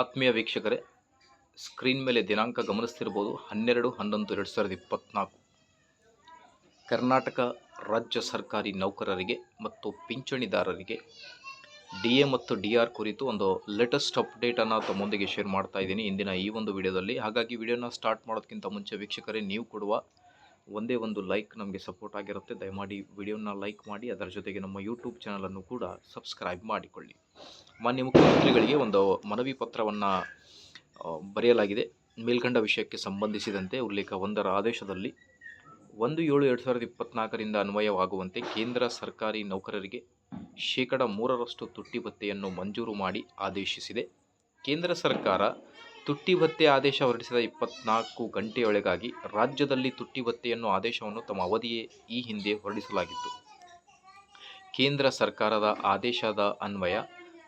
ಆತ್ಮೀಯ ವೀಕ್ಷಕರೇ ಸ್ಕ್ರೀನ್ ಮೇಲೆ ದಿನಾಂಕ ಗಮನಿಸ್ತಿರ್ಬೋದು ಹನ್ನೆರಡು, ಹನ್ನೊಂದು, ಎರಡು ಸಾವಿರದ ಇಪ್ಪತ್ತ್ನಾಲ್ಕು ಕರ್ನಾಟಕ ರಾಜ್ಯ ಸರ್ಕಾರಿ ನೌಕರರಿಗೆ ಮತ್ತು ಪಿಂಚಣಿದಾರರಿಗೆ ಡಿ ಎ ಮತ್ತು ಡಿ ಆರ್ ಕುರಿತು ಒಂದು ಲೇಟೆಸ್ಟ್ ಅಪ್ಡೇಟನ್ನು ತಮ್ಮೊಂದಿಗೆ ಶೇರ್ ಮಾಡ್ತಾ ಇದ್ದೀನಿ ಇಂದಿನ ಈ ಒಂದು ವಿಡಿಯೋದಲ್ಲಿ. ಹಾಗಾಗಿ ವಿಡಿಯೋನ ಸ್ಟಾರ್ಟ್ ಮಾಡೋದಕ್ಕಿಂತ ಮುಂಚೆ ವೀಕ್ಷಕರೇ, ನೀವು ಕೊಡುವ ಒಂದೇ ಒಂದು ಲೈಕ್ ನಮಗೆ ಸಪೋರ್ಟ್ ಆಗಿರುತ್ತೆ. ದಯಮಾಡಿ ವಿಡಿಯೋನ ಲೈಕ್ ಮಾಡಿ, ಅದರ ಜೊತೆಗೆ ನಮ್ಮ ಯೂಟ್ಯೂಬ್ ಚಾನಲನ್ನು ಕೂಡ ಸಬ್ಸ್ಕ್ರೈಬ್ ಮಾಡಿಕೊಳ್ಳಿ. ಮಾನ್ಯ ಮುಖ್ಯಮಂತ್ರಿಗಳಿಗೆ ಒಂದು ಮನವಿ ಪತ್ರವನ್ನು ಬರೆಯಲಾಗಿದೆ. ಮೇಲ್ಕಂಡ ವಿಷಯಕ್ಕೆ ಸಂಬಂಧಿಸಿದಂತೆ ಉಲ್ಲೇಖ ಒಂದರ ಆದೇಶದಲ್ಲಿ ಒಂದು ಏಳು ಎರಡು ಸಾವಿರದ ಇಪ್ಪತ್ನಾಲ್ಕರಿಂದ ಅನ್ವಯವಾಗುವಂತೆ ಕೇಂದ್ರ ಸರ್ಕಾರಿ ನೌಕರರಿಗೆ ಶೇಕಡ ಮೂರರಷ್ಟು ತುಟ್ಟಿ ಭತ್ಯೆಯನ್ನು ಮಂಜೂರು ಮಾಡಿ ಆದೇಶಿಸಿದೆ. ಕೇಂದ್ರ ಸರ್ಕಾರ ತುಟ್ಟಿ ಭತ್ಯೆ ಆದೇಶ ಹೊರಡಿಸಿದ ಇಪ್ಪತ್ನಾಲ್ಕು ಗಂಟೆಯೊಳಗಾಗಿ ರಾಜ್ಯದಲ್ಲಿ ತುಟ್ಟಿ ಭತ್ಯೆಯನ್ನು ಆದೇಶವನ್ನು ತಮ್ಮ ಅವಧಿಯೇ ಈ ಹಿಂದೆ ಹೊರಡಿಸಲಾಗಿತ್ತು. ಕೇಂದ್ರ ಸರ್ಕಾರದ ಆದೇಶದ ಅನ್ವಯ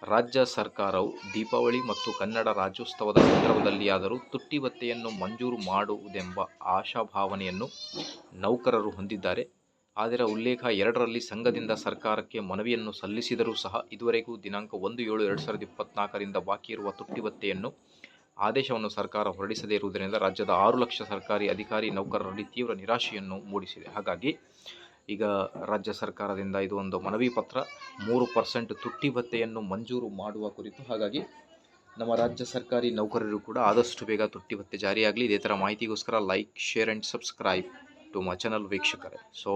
ರಾಜ್ಯ ಸರ್ಕಾರವು ದೀಪಾವಳಿ ಮತ್ತು ಕನ್ನಡ ರಾಜ್ಯೋತ್ಸವದ ಸಂದರ್ಭದಲ್ಲಿಯಾದರೂ ತುಟ್ಟಿ ಭತ್ಯೆಯನ್ನು ಮಂಜೂರು ಮಾಡುವುದೆಂಬ ಆಶಾಭಾವನೆಯನ್ನು ನೌಕರರು ಹೊಂದಿದ್ದಾರೆ. ಆದರೆ ಉಲ್ಲೇಖ ಎರಡರಲ್ಲಿ ಸಂಘದಿಂದ ಸರ್ಕಾರಕ್ಕೆ ಮನವಿಯನ್ನು ಸಲ್ಲಿಸಿದರೂ ಸಹ ಇದುವರೆಗೂ ದಿನಾಂಕ ಒಂದು ಏಳು ಎರಡು ಸಾವಿರದ ಇಪ್ಪತ್ನಾಲ್ಕರಿಂದ ಬಾಕಿ ಇರುವ ತುಟ್ಟಿ ಭತ್ಯೆಯನ್ನು ಆದೇಶವನ್ನು ಸರ್ಕಾರ ಹೊರಡಿಸದೇ ಇರುವುದರಿಂದ ರಾಜ್ಯದ ಆರು ಲಕ್ಷ ಸರ್ಕಾರಿ ಅಧಿಕಾರಿ ನೌಕರರಲ್ಲಿ ತೀವ್ರ ನಿರಾಶೆಯನ್ನು ಮೂಡಿಸಿದೆ. ಹಾಗಾಗಿ ಈಗ ರಾಜ್ಯ ಸರ್ಕಾರದಿಂದ ಇದು ಒಂದು ಮನವಿ ಪತ್ರ, ಮೂರು ಪರ್ಸೆಂಟ್ ತುಟ್ಟಿ ಭತ್ಯೆಯನ್ನು ಮಂಜೂರು ಮಾಡುವ ಕುರಿತು. ಹಾಗಾಗಿ ನಮ್ಮ ರಾಜ್ಯ ಸರ್ಕಾರಿ ನೌಕರರು ಕೂಡ ಆದಷ್ಟು ಬೇಗ ತುಟ್ಟಿ ಭತ್ಯೆ ಜಾರಿಯಾಗಲಿ. ಇದೇ ಥರ ಮಾಹಿತಿಗೋಸ್ಕರ like share and subscribe to my channel ವೀಕ್ಷಕರೇ. ಸೊ